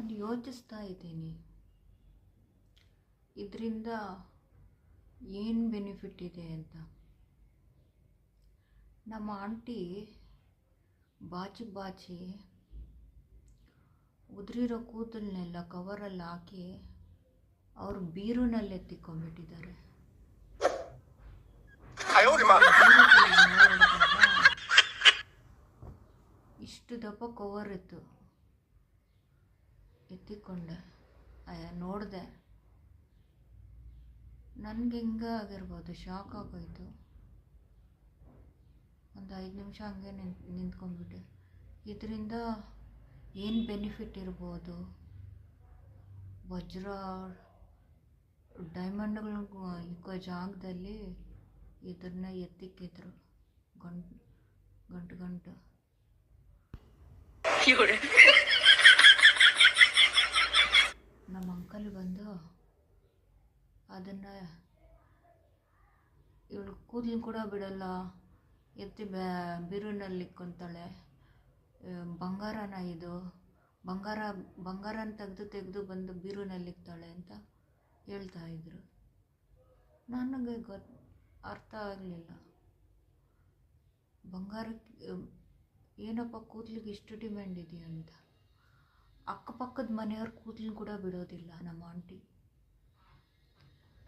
ನಾನು ಯೋಚಿಸ್ತಾ ಇದ್ದೀನಿ. ಇದರಿಂದ ಏನು ಬೆನಿಫಿಟ್ ಇದೆ ಅಂತ. ನಮ್ಮ ಆಂಟಿ ಬಾಚಿ ಬಾಚಿ ಉದುರಿರೋ ಕೂದಲನ್ನೆಲ್ಲ ಕವರಲ್ಲಿ ಹಾಕಿ ಅವರು ಬೀರುನಲ್ಲಿ ಎತ್ತಿಕೊಂಡ್ಬಿಟ್ಟಿದ್ದಾರೆ ಇಷ್ಟು ದಪ್ಪ ಕವರ್ ಇತ್ತು. ಎತ್ತಿಕೊಂಡೆ ಅಯ್ಯ ನೋಡಿದೆ. ನನಗೆ ಹಿಂಗೆ ಆಗಿರ್ಬೋದು ಶಾಕ್ ಆಗೋಯ್ತು. ಒಂದು ಐದು ನಿಮಿಷ ಹಂಗೆ ನಿಂತು, ನಿಂತ್ಕೊಂಡ್ಬಿಟ್ಟೆ. ಇದರಿಂದ ಏನು ಬೆನಿಫಿಟ್ ಇರ್ಬೋದು? ವಜ್ರ ಡೈಮಂಡ್ಗಳು ಇಕ್ಕೋ ಜಾಗದಲ್ಲಿ ಇದನ್ನ ಎತ್ತಿಕ್ಕಿದ್ರು. ಗಂಟು ಗಂಟು ಗಂಟು. ಅಂಕಲ್ ಬಂದು ಅದನ್ನು ಇವಳು ಕೂದಲು ಕೂಡ ಬಿಡಲ್ಲ, ಎತ್ತಿ ಬ್ಯಾ ಬಿರುನಲ್ಲಿ ಇಕ್ಕೊಂತಾಳೆ. ಬಂಗಾರನ ಇದು. ಬಂಗಾರ, ಬಂಗಾರನ ತೆಗೆದು ತೆಗೆದು ಬಂದು ಬಿರುನಲ್ಲಿ ಇಕ್ತಾಳೆ ಅಂತ ಹೇಳ್ತಾ ಇದ್ರು. ನನಗೆ ಗೊತ್ತು ಅರ್ಥ ಆಗಲಿಲ್ಲ. ಬಂಗಾರಕ್ಕೆ, ಏನಪ್ಪ ಕೂದಲಿಗೆ ಇಷ್ಟು ಡಿಮ್ಯಾಂಡ್ ಇದೆಯಾ ಅಂತ. ಅಕ್ಕಪಕ್ಕದ ಮನೆಯವ್ರ ಕೂದಲು ಕೂಡ ಬಿಡೋದಿಲ್ಲ ನಮ್ಮ ಆಂಟಿ.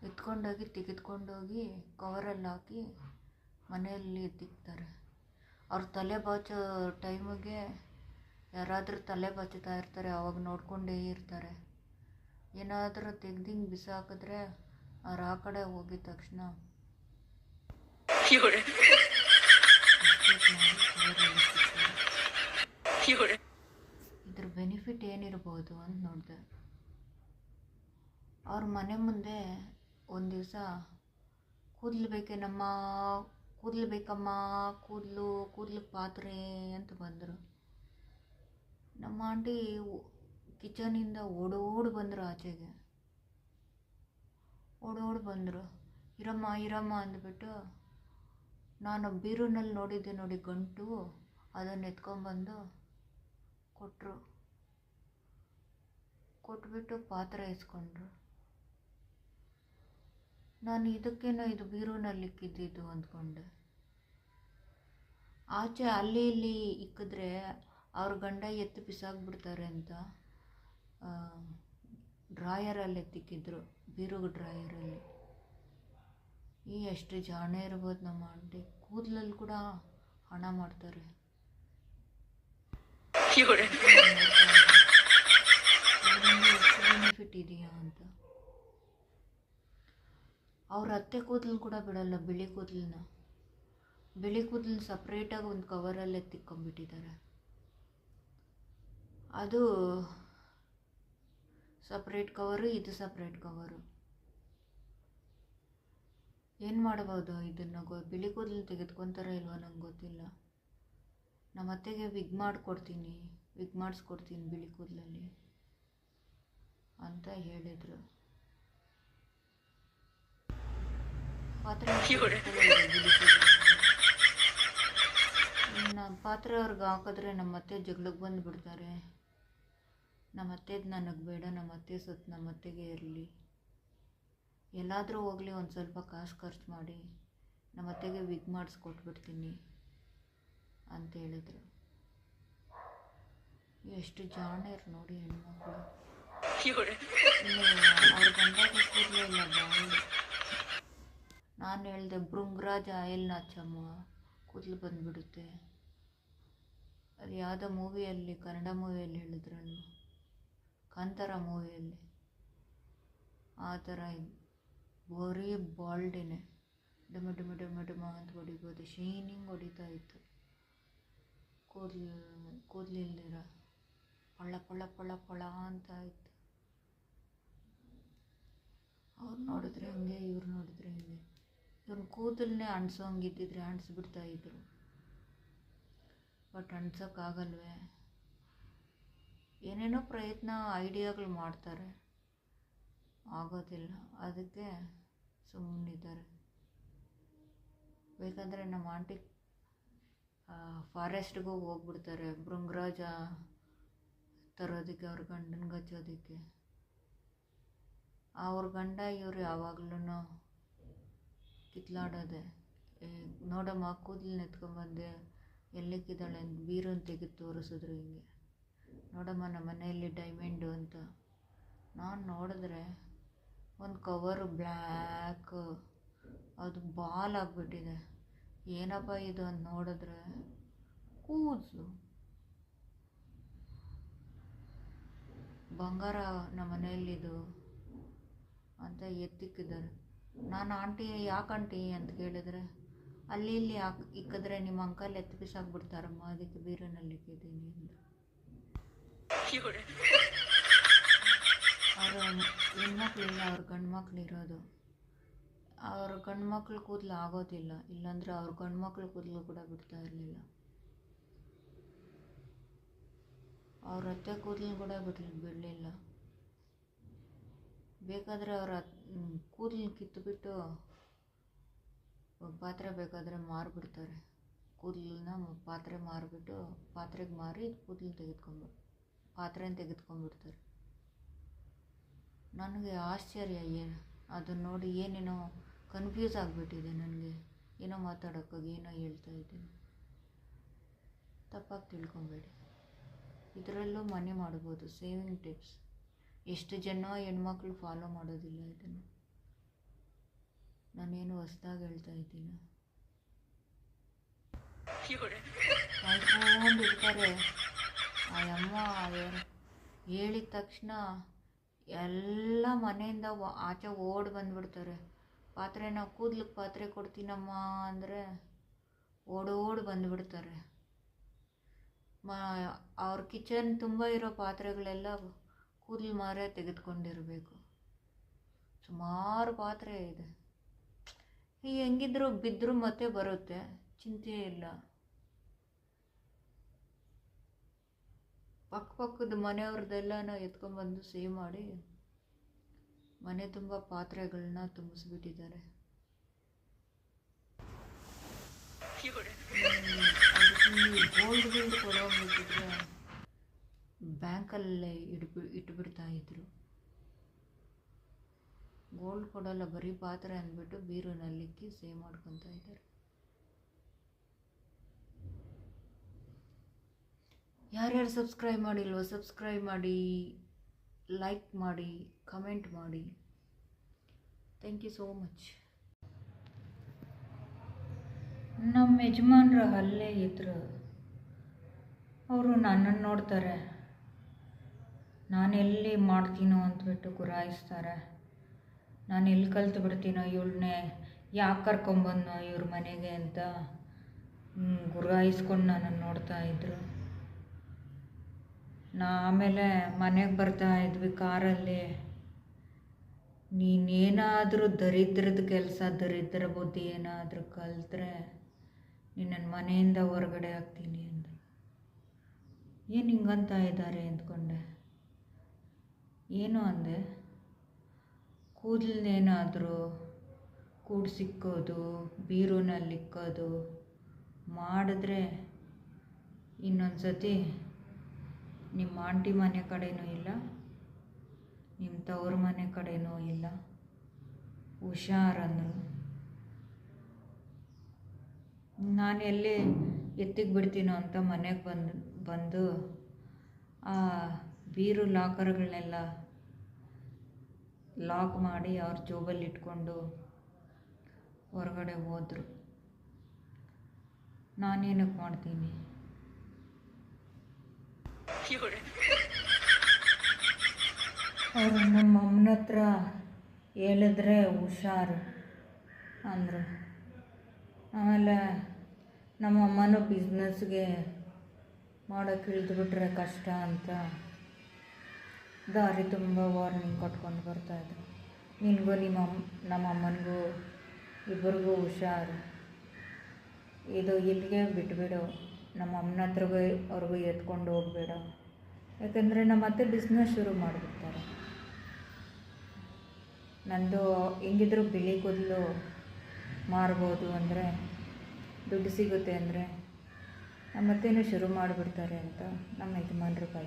ಎತ್ಕೊಂಡೋಗಿ, ತೆಗೆದುಕೊಂಡೋಗಿ ಕವರಲ್ಲಿ ಹಾಕಿ ಮನೆಯಲ್ಲಿ ತಿಕ್ತಾರೆ ಅವ್ರ ತಲೆ ಬಾಚೋ ಟೈಮಿಗೆ ಯಾರಾದರೂ ತಲೆ ಬಾಚುತ್ತಾ ಇರ್ತಾರೆ, ಅವಾಗ ನೋಡ್ಕೊಂಡೇ ಇರ್ತಾರೆ. ಏನಾದರೂ ತೆಗ್ದಿಂಗೆ ಬಿಸಾಕಿದ್ರೆ ಅವ್ರು ಆ ಕಡೆ ಹೋಗಿದ ತಕ್ಷಣ ಇದ್ರ ಬೆನಿಫಿಟ್ ಏನಿರ್ಬೋದು ಅಂತ ನೋಡಿದೆ. ಅವ್ರ ಮನೆ ಮುಂದೆ ಒಂದು ದಿವಸ ಕೂದಲು ಬೇಕೇನಮ್ಮ ಕೂದಲು ಬೇಕಮ್ಮ, ಕೂದಲು ಕೂದಲು ಪಾತ್ರೆ ಅಂತ ಬಂದರು. ನಮ್ಮ ಆಂಟಿ ಕಿಚನಿಂದ ಓಡೋಡಿ ಬಂದರು ಆಚೆಗೆ. ಓಡೋಡಿ ಬಂದರು. ಇರಮ್ಮ ಇರಮ್ಮ ಅಂದ್ಬಿಟ್ಟು ನಾನು ಬೀರುನಲ್ಲಿ ನೋಡಿದ್ದೆ ನೋಡಿ ಗಂಟು, ಅದನ್ನು ಎತ್ಕೊಂಬಂದು ಕೊಟ್ಟರು ಕೊಟ್ಬಿಟ್ಟು ಪಾತ್ರೆ ಇಸ್ಕೊಂಡ್ರು ನಾನು ಇದಕ್ಕೇನೋ ಇದು ಬೀರುನಲ್ಲಿ ಇಕ್ಕಿದ್ದಿದ್ದು ಅಂದ್ಕೊಂಡೆ. ಆಚೆ ಅಲ್ಲಿ ಇಲ್ಲಿ ಇಕ್ಕಿದ್ರೆ ಅವ್ರ ಗಂಡ ಎತ್ತು ಬಿಸಾಕ್ಬಿಡ್ತಾರೆ ಅಂತ ಡ್ರಾಯರಲ್ಲಿ ಎತ್ತಿಕ್ಕಿದ್ರು ಬೀರುಗು ಡ್ರಾಯರಲ್ಲಿ ಈ ಎಷ್ಟು ಜಾಣ ಇರ್ಬೋದು ನಮ್ಮ ಆಂಟಿ. ಕೂದಲಲ್ಲಿ ಕೂಡ ಹಣ ಮಾಡ್ತಾರೆ. ಬೆನಿಫಿಟ್ ಅಂತ. ಅವ್ರ ಅತ್ತೆ ಕೂದಲು ಕೂಡ ಬಿಡಲ್ಲ, ಬಿಳಿ ಕೂದಲನ್ನ ಬಿಳಿ ಕೂದಲನ್ನ ಸಪ್ರೇಟಾಗಿ ಒಂದು ಕವರಲ್ಲೇ ತಿಕ್ಕೊಂಬಿಟ್ಟಿದ್ದಾರೆ ಅದು ಸಪ್ರೇಟ್ ಕವರು ಇದು ಸಪ್ರೇಟ್ ಕವರು ಏನು ಮಾಡ್ಬೋದು ಇದನ್ನು ಗೊ, ಬಿಳಿ ಕೂದಲು ತೆಗೆದುಕೊತಾರೋ ಇಲ್ವೋ ನಂಗೆ ಗೊತ್ತಿಲ್ಲ. ನಮ್ಮ ಅತ್ತೆಗೆ ವಿಗ್ ಮಾಡಿಕೊಡ್ತೀನಿ ವಿಗ್ ಮಾಡಿಸ್ಕೊಡ್ತೀನಿ ಬಿಳಿ ಕೂದಲಲ್ಲಿ. ಅಂತ ಹೇಳಿದರು. ಪಾತ್ರ ಪಾತ್ರ ಅವ್ರಿಗೆ ಹಾಕಿದ್ರೆ ನಮ್ಮ ಅತ್ತೆ ಜಗಳಕ್ಕೆ ಬಂದುಬಿಡ್ತಾರೆ. ನಮ್ಮ ಅತ್ತೆದು ನನಗೆ ಬೇಡ ನಮ್ಮ ಅತ್ತೆ ಸತ್ತು ನಮ್ಮ ಅತ್ತೆಗೆ ಇರಲಿ. ಎಲ್ಲಾದರೂ ಹೋಗಲಿ ಒಂದು ಸ್ವಲ್ಪ ಕಾಸು ಖರ್ಚು ಮಾಡಿ ನಮ್ಮ ಅತ್ತೆಗೆ ವಿಗ್ ಮಾಡಿಸ್ಕೊಟ್ಬಿಡ್ತೀನಿ ಅಂತ ಹೇಳಿದ್ರು. ಎಷ್ಟು ಜಾಣ್ಯರು ನೋಡಿ ಹೆಣ್ಮಕ್ಳು. ನಾನು ಹೇಳಿದೆ ಬೃಂಗ್ರಾಜ ಆಯಿಲ್ನ ನಾಚಮ್ಮ ಕೂದಲು ಬಂದ್ಬಿಡುತ್ತೆ. ಅದು ಯಾವುದೋ ಮೂವಿಯಲ್ಲಿ, ಕನ್ನಡ ಮೂವಿಯಲ್ಲಿ ಹೇಳಿದ್ರಲ್ವ? ಕಾಂತಾರ ಮೂವಿಯಲ್ಲಿ. ಆ ಥರ ಬರೀ ಬಾಲ್ಡಿನೆ. ಡಮ ಡಮ ಡಮ ಡಮ ಅಂತ ಹೊಡಿಬೋದು. ಶೈನಿಂಗ್ ಹೊಡಿತಾ ಇತ್ತು. ಕೂದಲು, ಕೂದಲಿಲ್ದಿರ. ಪಳ್ಳ ಪಳ ಪಳ್ಳ ಪಳ ಅಂತ ಇತ್ತು. ನೋಡಿದ್ರೆ ಹಂಗೆ, ಇವ್ರು ನೋಡಿದ್ರೆ ಹಿಂಗೆ. ಇವ್ನ ಕೂದಲನ್ನೇ ಇದ್ದಿದ್ರೆ ಅಣಿಸ್ಬಿಡ್ತಾ ಇದ್ರು. ಬಟ್ ಅಣ್ಸೋಕ್ಕಾಗಲ್ವೇ? ಏನೇನೋ ಪ್ರಯತ್ನ, ಐಡಿಯಾಗಳು ಮಾಡ್ತಾರೆ. ಆಗೋದಿಲ್ಲ. ಅದಕ್ಕೆ ಸುಮ್ಮನಿದ್ದಾರೆ ಬೇಕಂದರೆ ನಮ್ಮ ಆಂಟಿ ಫಾರೆಸ್ಟ್ಗೂ ಹೋಗ್ಬಿಡ್ತಾರೆ. ಭೃಂಗರಾಜ ತರೋದಕ್ಕೆ, ಅವ್ರ ಗಂಡನಿಗೆ ಹಚ್ಚೋದಕ್ಕೆ. ಅವ್ರ ಗಂಡ ಇವ್ರು ಯಾವಾಗ್ಲೂ ಕಿತ್ಲಾಡೋದೆ. ಏ, ನೋಡಮ್ಮ ಕೂದಲು ನೆತ್ಕೊಂಬಂದೆ ಎಲ್ಲಿಕ್ಕಿದ್ದಾಳೆ ಅಂತ ಬೀರನ್ನು ತೆಗೆದು ತೋರಿಸಿದ್ರು ಹಿಂಗೆ. ನೋಡಮ್ಮ ನಮ್ಮ ಮನೆಯಲ್ಲಿ ಡೈಮಂಡು ಅಂತ. ನಾನು ನೋಡಿದ್ರೆ ಒಂದು ಕವರು ಬ್ಲ್ಯಾಕ್ ಅದು ಬಾಲ್ ಆಗಿಬಿಟ್ಟಿದೆ. ಏನಪ್ಪ ಇದು ಅಂತ ನೋಡಿದ್ರೆ ಕೂದಲು. ಬಂಗಾರ ನಮ್ಮ ಮನೆಯಲ್ಲಿದು ಅಂತ ಎತ್ತಿಕ್ಕಿದ್ದಾರೆ ನಾನು ಆಂಟಿ ಯಾಕೆ ಆಂಟಿ ಅಂತ ಕೇಳಿದ್ರೆ, ಅಲ್ಲಿ ಇಲ್ಲಿ ಹಾಕಿ ಇಕ್ಕಿದ್ರೆ ನಿಮ್ಮ ಅಂಕಲ್ ಎತ್ತು ಬಿಸಾಕ್ಬಿಡ್ತಾರಮ್ಮ, ಅದಕ್ಕೆ ಬೀರನಲ್ಲಿ ಇಕ್ಕಿದ್ದೀನಿ ಅಂದ್ರು. ಅವರು ಹೆಣ್ಮಕ್ಳಿಲ್ಲ, ಅವ್ರ ಗಂಡು ಇರೋದು. ಅವ್ರ ಗಂಡು ಮಕ್ಳು ಕೂದಲು ಆಗೋದಿಲ್ಲ, ಇಲ್ಲಾಂದ್ರೆ ಅವ್ರ ಗಂಡು ಮಕ್ಳು ಕೂದಲು ಕೂಡ ಬಿಡ್ತಾ ಇರಲಿಲ್ಲ. ಅವ್ರ ಅತ್ತೆ ಕೂದಲು ಕೂಡ ಬಿಡ್ಲಿ ಬಿಡಲಿಲ್ಲ. ಬೇಕಾದರೆ ಅವರ ಕೂದಲು ಕಿತ್ತುಬಿಟ್ಟು ಪಾತ್ರೆ ಬೇಕಾದರೆ ಮಾರಿಬಿಡ್ತಾರೆ. ಕೂದಲನ್ನ ಪಾತ್ರೆ ಮಾರಿಬಿಟ್ಟು ಪಾತ್ರೆಗೆ ಮಾರಿ ಕೂದಲು ತೆಗೆದ್ಕೊಂಡು ಪಾತ್ರೆನ ತೆಗೆದ್ಕೊಂಡ್ಬಿಡ್ತಾರೆ ನನಗೆ ಆಶ್ಚರ್ಯ ಏನು ಅದನ್ನು ನೋಡಿ ಏನೇನೋ ಕನ್ಫ್ಯೂಸ್ ಆಗಿಬಿಟ್ಟಿದೆ ನನಗೆ. ಏನೋ ಮಾತಾಡೋಕ್ಕಾಗಿ ಏನೋ ಹೇಳ್ತಾ ಇದ್ದೀನಿ. ತಪ್ಪಾಗಿ ತಿಳ್ಕೊಬೇಡಿ. ಇದರಲ್ಲೂ ಮನೆ ಮಾಡ್ಬೋದು ಸೇವಿಂಗ್ ಟಿಪ್ಸ್ ಎಷ್ಟು ಜನ ಹೆಣ್ಮಕ್ಳು ಫಾಲೋ ಮಾಡೋದಿಲ್ಲ ಇದನ್ನು? ನಾನೇನು ಹೊಸ್ದಾಗಿ ಹೇಳ್ತಾ ಇದ್ದೀನಿ? ಇರ್ತಾರೆ ಆ ಅಮ್ಮ ಹೇಳಿದ ತಕ್ಷಣ ಎಲ್ಲ ಮನೆಯಿಂದ ಆಚೆ ಓಡಿ ಬಂದ್ಬಿಡ್ತಾರೆ. ಪಾತ್ರೆ ನಾವು ಕೂದ್ಲಿಗೆ ಪಾತ್ರೆ ಕೊಡ್ತೀನಮ್ಮ ಅಂದರೆ ಓಡೋಡಿ ಬಂದುಬಿಡ್ತಾರೆ. ಮ, ಅವ್ರ ಕಿಚನ್ ತುಂಬ ಇರೋ ಪಾತ್ರೆಗಳೆಲ್ಲ ಕೂದಲು ಮಾರೇ ತೆಗೆದುಕೊಂಡಿರಬೇಕು. ಸುಮಾರು ಪಾತ್ರೆ ಇದೆ. ಈ ಹೆಂಗಿದ್ರು ಬಿದ್ದರೂ ಮತ್ತೆ ಬರುತ್ತೆ. ಚಿಂತೆ ಇಲ್ಲ. ಪಕ್ಕ ಪಕ್ಕದ ಮನೆಯವ್ರದ್ದೆಲ್ಲನ ಎತ್ಕೊಂಡ್ಬಂದು ಸೇವ್ ಮಾಡಿ ಮನೆ ತುಂಬ ಪಾತ್ರೆಗಳನ್ನ ತುಂಬಿಸ್ಬಿಟ್ಟಿದ್ದಾರೆ. ಗೋಲ್ಡ್ ಗಿಲ್ಡ್ ಕೊಡೋಗ್ಬಿಟ್ಟಿದ್ರೆ ಬ್ಯಾಂಕಲ್ಲೇ ಇಟ್ಬಿ ಇಟ್ಬಿಡ್ತಾ ಇದ್ರು. ಗೋಲ್ಡ್ ಕೊಡಲ್ಲ, ಬರೀ ಪಾತ್ರೆ ಅಂದ್ಬಿಟ್ಟು ಬೀರುನಲ್ಲಿಕ್ಕಿ ಸೇವ್ ಮಾಡ್ಕೊತಾ ಇದ್ದಾರೆ ಯಾರ್ಯಾರು ಸಬ್ಸ್ಕ್ರೈಬ್ ಮಾಡಿಲ್ವೋ, ಸಬ್ಸ್ಕ್ರೈಬ್ ಮಾಡಿ, ಲೈಕ್ ಮಾಡಿ, ಕಮೆಂಟ್ ಮಾಡಿ. Thank you so much. ನಮ್ಮ ಯಜಮಾನ್ರ ಅಲ್ಲೇ ಇದ್ರು. ಅವರು ನನ್ನನ್ನು ನೋಡ್ತಾರೆ. ನಾನು ಎಲ್ಲಿ ಮಾಡ್ತೀನೋ ಅಂದ್ಬಿಟ್ಟು ಗುರಾಯಿಸ್ತಾರೆ. ನಾನು ಎಲ್ಲಿ ಕಲ್ತು ಬಿಡ್ತೀನೋ ಇವಳನ್ನೇ ಯಾಕೆ ಕರ್ಕೊಂಬಂದೋ ಇವ್ರ ಮನೆಗೆ ಅಂತ ಗುರಾಯಿಸ್ಕೊಂಡು ನನ್ನನ್ನು ನೋಡ್ತಾ ಇದ್ರು. ನಾ ಆಮೇಲೆ ಮನೆಗೆ ಬರ್ತಾ ಇದ್ವಿ ಕಾರಲ್ಲಿ. ನೀನೇನಾದರೂ ದರಿದ್ರದ ಕೆಲಸ, ದರಿದ್ರ ಬುದ್ಧಿ ಏನಾದರೂ ಕಲ್ತ್ರೆ ನಿನ್ನನ್ನು ಮನೆಯಿಂದ ಹೊರಗಡೆ ಹಾಕ್ತೀನಿ ಅಂದರು ಏನು ಹಿಂಗಂತ ಇದ್ದಾರೆ ಅಂದ್ಕೊಂಡೆ. ಏನು ಅಂದೆ? ಕೂದಲನ್ನೇನಾದರೂ ಕೂಡ್ಸಿಕ್ಕೋದು ಬೀರೂನಲ್ಲಿ ಇಕ್ಕೋದು ಮಾಡಿದ್ರೆ ಇನ್ನೊಂದು ಸತಿ ನಿಮ್ಮ ಆಂಟಿ ಮನೆ ಕಡೆಯೂ ಇಲ್ಲ, ನಿಮ್ಮ ತವ್ರ ಮನೆ ಕಡೆಯೂ ಇಲ್ಲ. ಹುಷಾರಂದರು. ನಾನು ಎಲ್ಲಿ ಎತ್ತಿಗೆ ಬಿಡ್ತೀನೋ ಅಂತ ಮನೆಗೆ ಬಂದು ಬಂದು ಆ ಬೀರು ಲಾಕರ್ಗಳನ್ನೆಲ್ಲ ಲಾಕ್ ಮಾಡಿ ಅವ್ರ ಜೋಬಲ್ಲಿ ಇಟ್ಕೊಂಡು ಹೊರಗಡೆ ಹೋದರು. ನಾನೇನಕ್ಕೆ ಮಾಡ್ತೀನಿ? ಅವರು ನಮ್ಮ ಅಮ್ಮನ ಹತ್ರ ಹೇಳಿದ್ರೆ ಹುಷಾರು ಅಂದರು. ಆಮೇಲೆ ನಮ್ಮ ಅಮ್ಮನೂ ಬಿಸ್ನೆಸ್ಗೆ ಮಾಡೋಕ್ಕೆ ಇಳಿದ್ಬಿಟ್ರೆ ಕಷ್ಟ ಅಂತ ದಾರಿ ತುಂಬ ವಾರ್ನಿಂಗ್ ಕೊಟ್ಕೊಂಡು ಬರ್ತಾಯಿದ್ರು ನಿನಗೂ ನಿಮ್ಮ ಅಮ್ಮ ನಮ್ಮ ಅಮ್ಮನಿಗೂ ಇಬ್ಬರಿಗೂ ಹುಷಾರು. ಇದು ಇಲ್ಲಿಗೆ ಬಿಟ್ಬಿಡು. ನಮ್ಮ ಅಮ್ಮನ ಹತ್ರಗೂ ಅವ್ರಿಗೂ ಎತ್ಕೊಂಡು ಹೋಗ್ಬೇಡ. ಯಾಕಂದರೆ ನಮ್ಮ ಅತ್ತೆ ಬಿಸ್ನೆಸ್ ಶುರು ಮಾಡಿಬಿಡ್ತಾರೆ. ನಂದು ಹೆಂಗಿದ್ರು ಬಿಳಿ ಕೂದಲು ಮಾರ್ಬೋದು ಅಂದರೆ, ದುಡ್ಡು ಸಿಗುತ್ತೆ ಅಂದರೆ, ನಮ್ಮ ಅತ್ತೆನೂ ಶುರು ಮಾಡಿಬಿಡ್ತಾರೆ ಅಂತ ನಮ್ಮ ಯಜಮಾನ್ರ ಭಯ